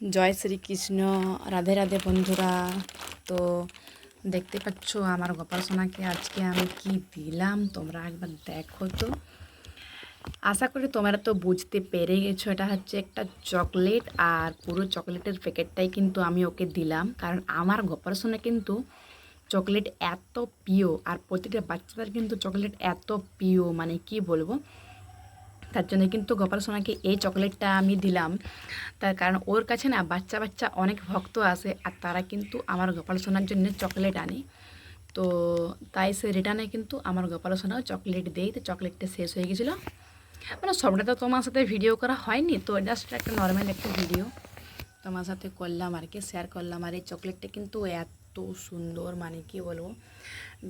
জয় শ্রীকৃষ্ণ, রাধে রাধে বন্ধুরা। তো দেখতে পাচ্ছ আমার গোপাল সোনাকে আজকে আমি কি দিলাম, তোমরা একবার দেখো তো। আশা করি তোমরা তো বুঝতে পেরে গেছো, এটা হচ্ছে একটা চকলেট আর পুরো চকলেটের প্যাকেটটাই কিন্তু আমি ওকে দিলাম। কারণ আমার গোপাল সোনা কিন্তু চকলেট এত প্রিয় আর প্রতিটা বাচ্চাদের কিন্তু চকলেট এত প্রিয় মানে কি বলব? তার জন্য কিন্তু গোপাল সোনাকে এই চকলেটটা আমি দিলাম। তার কারণ ওর কাছে না বাচ্চা বাচ্চা অনেক ভক্ত আসে আর তারা কিন্তু আমার গোপাল সোনার জন্য চকলেট আনে। তো তাই সে রিটার্নে কিন্তু আমার গোপাল সোনাও চকলেট দেয়। তো চকলেটটা শেষ হয়ে গেছিল। মানে সবটা তো তোমার সাথে ভিডিও করা হয়নি, তো জাস্ট একটা নর্মাল একটা ভিডিও তোমার সাথে করলাম আর কি শেয়ার করলাম। আর এই চকলেটটা কিন্তু এত সুন্দর মানে কি বলব?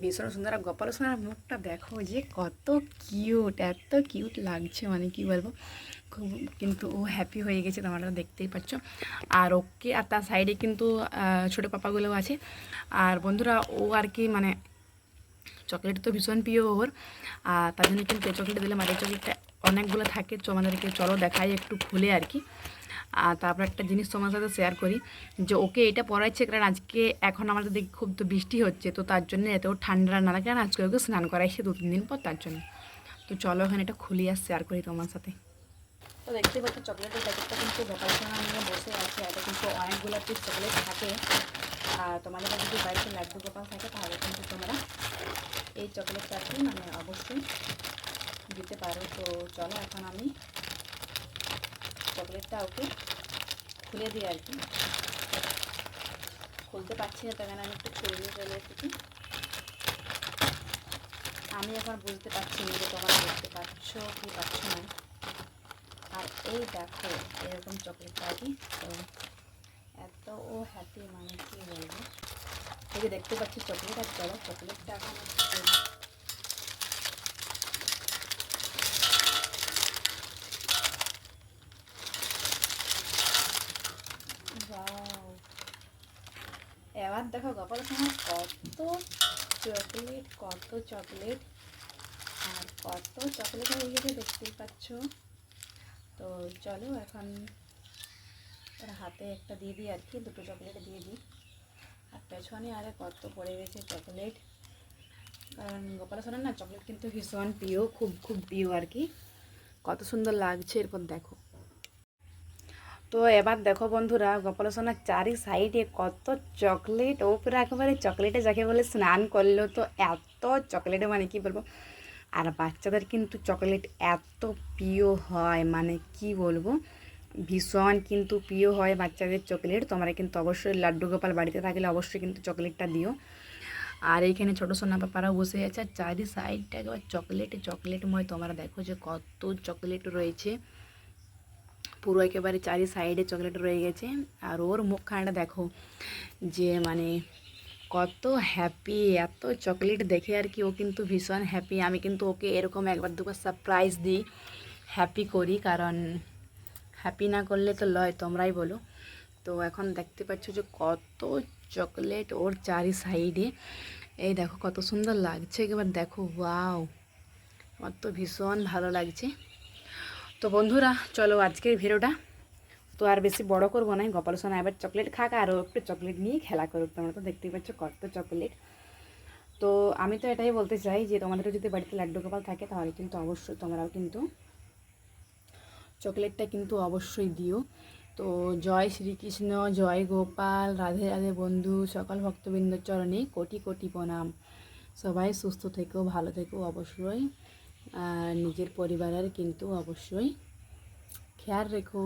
ভীষণ সুন্দর। আর গোপাল সোনার মুখটা দেখো যে কত কিউট এত কিউট লাগছে মানে কি বলব? খুব কিন্তু ও হ্যাপি হয়ে গেছে, তোমরা দেখতেই পাচ্ছ। আর ওকে, আর তার সাইডে কিন্তু ছোটো পাপাগুলোও আছে। আর বন্ধুরা, ও আর কি মানে চকলেট তো ভীষণ প্রিয় ওর। আর তার জন্য কিন্তু চকলেট দিলে এই চকলেটটা অনেকগুলো থাকে, তো আমাদেরকে চলো দেখাই, একটু খুলে আর কি। আর তারপর একটা জিনিস তোমার সাথে শেয়ার করি, যে ওকে এটা পড়াইছে কারণ আজকে এখন আমাদের দেখি খুব তো বৃষ্টি হচ্ছে, তো তার জন্য এত ঠান্ডা না লাগে আজকে ওকে স্নান করাইছে দু তিন দিন পর তার জন্য। তো চলো এখানে এটা খুলি আর শেয়ার করি তোমার সাথে। তো দেখতে পাচ্ছ চকলেটের প্যাকেটটা কিন্তু সোনা নিয়ে বসে আছে এটা কিন্তু অনেকগুলো পিস চকলেট থাকে। আর তোমাদের কাছে যদি বাড়িতে লাড্ডু গোপাল থাকে, তাহলে কিন্তু তোমরা এই চকলেটটাকে মানে অবশ্যই দিতে পারো। তো চলো এখন আমি চকলেটটা ওকে খুলে দিই আর কি। খুলতে পারছি না কারণে আমি একটু ছড়িয়ে চলে এসেছি আমি এখন বুঝতে পারছি না যে তোমরা দেখতে পাচ্ছ কি পাচ্ছ না। আর এই দেখো, এরকম চকলেটটা আর কি তো এত ও হ্যাপি মানে কি বলব? এই যে দেখতে পাচ্ছি চকলেট, আর চলো চকলেটটা এখন এবার দেখো গোপাল সোনা কত চকলেট কত চকলেট, আর কত চকলেট হয়ে গেছে দেখতেই পাচ্ছ। তো চলো এখন ওর হাতে একটা দিয়ে দিই আর কি, দুটো চকলেট দিয়ে দিই। আর পেছনে আরে কত পড়ে গেছে চকলেট। কারণ গোপাল সোনার না চকলেট কিন্তু ভীষণ প্রিয়, খুব খুব প্রিয় আর কি। কত সুন্দর লাগছে, এরপর দেখো। তো এবার দেখো বন্ধুরা গোপাল সোনার চারি সাইডে কত চকলেট, ও পুরো একেবারে চকলেটে যাকে বলে স্নান করল। তো এত চকলেটে মানে কি বলব? আর বাচ্চাদের কিন্তু চকলেট এত প্রিয় হয় মানে কি বলব? ভীষণ কিন্তু প্রিয় হয় বাচ্চাদের চকলেট। তোমরা কিন্তু অবশ্যই লাড্ডু গোপাল বাড়িতে থাকলে অবশ্যই কিন্তু চকলেটটা দিও। আর এইখানে ছোটো সোনা পাপারাও বসে আছে, আর চারি সাইডটা একেবারে চকলেটে চকলেটময়। তোমরা দেখো যে কত চকলেট রয়েছে। পুরো একেবারে চারি সাইডে চকলেট রয়ে গেছে। আর ওর মুখখানাটা দেখো, যে মানে কত হ্যাপি এত চকলেট দেখে আর কি ও কিন্তু ভীষণ হ্যাপি আমি কিন্তু ওকে এরকম একবার দুবার সারপ্রাইজ দিই হ্যাপি করি, কারণ হ্যাপি না করলে তো লয়, তোমরাই বলো। তো এখন দেখতে পাচ্ছ যে কত চকলেট ওর চারি সাইডে। এই দেখো কত সুন্দর লাগছে এবার দেখো ওয়াও আমার তো ভীষণ ভালো লাগছে। তো বন্ধুরা, চলো আজকের ভিডিওটা। তো আর বেশি বড় করব না, গোপাল সোনা এবার চকলেট খাক, আর ও একটু চকলেট নিয়ে খেলা করুক। তোমরা তো দেখতেই পাচ্ছ কত চকলেট তো আমি তো এটাই বলতে চাই যে, তোমাদেরও যদি বাড়িতে লাড্ডু গোপাল থাকে, তাহলে কিন্তু অবশ্যই তোমরাও কিন্তু চকলেটটা কিন্তু অবশ্যই দিও। তো জয় শ্রীকৃষ্ণ, জয় গোপাল, রাধে রাধে বন্ধু, সকল ভক্তবৃন্দ চরণে কোটি কোটি প্রণাম। সবাই সুস্থ থেকো, ভালো থেকো অবশ্যই। আর নিজের পরিবারের কিন্তু অবশ্যই খেয়াল রেখো।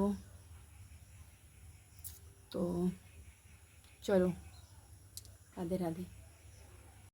তো চলো রাধে রাধে।